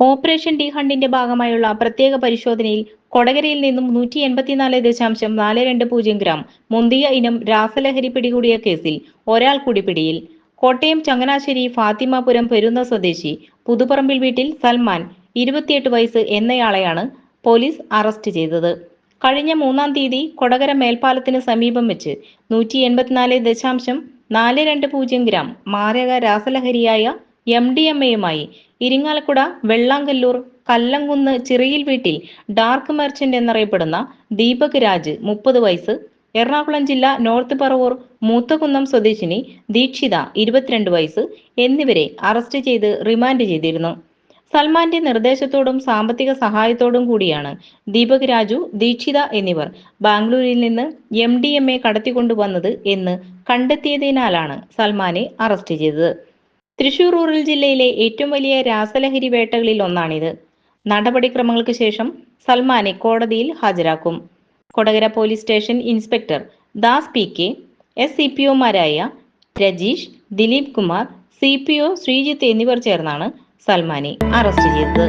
Operation D ഹണ്ടിന്റെ ഭാഗമായുള്ള പ്രത്യേക പരിശോധനയിൽ കൊടകരയിൽ നിന്നും നൂറ്റി എൺപത്തിനാല് ദശാംശം നാല് രണ്ട് പൂജ്യം ഗ്രാം മുന്തിയ ഇനം രാസലഹരി പിടികൂടിയ കേസിൽ ഒരാൾ കൂടി പിടിയിൽ. കോട്ടയം ചങ്ങനാശ്ശേരി ഫാത്തിമാപുരം പെരുന്ന സ്വദേശി പുതുപറമ്പിൽ വീട്ടിൽ സൽമാൻ ഇരുപത്തിയെട്ട് വയസ്സ് എന്നയാളെയാണ് പോലീസ് അറസ്റ്റ് ചെയ്തത്. കഴിഞ്ഞ മൂന്നാം തീയതി കൊടകര മേൽപ്പാലത്തിന് സമീപം വെച്ച് നൂറ്റി എൺപത്തിനാല് ദശാംശം നാല് രണ്ട് പൂജ്യം ഗ്രാം മാരക രാസലഹരിയായ എം ഡി എം എയുമായി ഇരിങ്ങാലക്കുട വെള്ളാങ്കല്ലൂർ കല്ലങ്കുന്ന് ചിറയിൽ വീട്ടിൽ ഡാർക്ക് മെർച്ചന്റ് എന്നറിയപ്പെടുന്ന ദീപക് രാജ് മുപ്പത് വയസ്സ് എറണാകുളം ജില്ല നോർത്ത് പറവൂർ മൂത്തകുന്നം സ്വദേശിനി ദീക്ഷിത ഇരുപത്തിരണ്ട് വയസ്സ് എന്നിവരെ അറസ്റ്റ് ചെയ്ത് റിമാൻഡ് ചെയ്തിരുന്നു. സൽമാന്റെ നിർദ്ദേശത്തോടും സാമ്പത്തിക സഹായത്തോടും കൂടിയാണ് ദീപക് രാജു ദീക്ഷിത എന്നിവർ ബാംഗ്ലൂരിൽ നിന്ന് എം ഡി എം എ കടത്തിക്കൊണ്ടുവന്നത് എന്ന് കണ്ടെത്തിയതിനാലാണ് സൽമാനെ അറസ്റ്റ് ചെയ്തത്. തൃശൂർ റൂറൽ ജില്ലയിലെ ഏറ്റവും വലിയ രാസലഹരി വേട്ടകളിൽ ഒന്നാണിത്. നടപടിക്രമങ്ങൾക്ക് ശേഷം സൽമാനെ കോടതിയിൽ ഹാജരാക്കും. Kodakara police station inspector Das P K S C P ഒമാരായ Rajeesh Dileep Kumar C P O Sreejith എന്നിവർ ചേർന്നാണ് സൽമാനെ അറസ്റ്റ് ചെയ്തത്.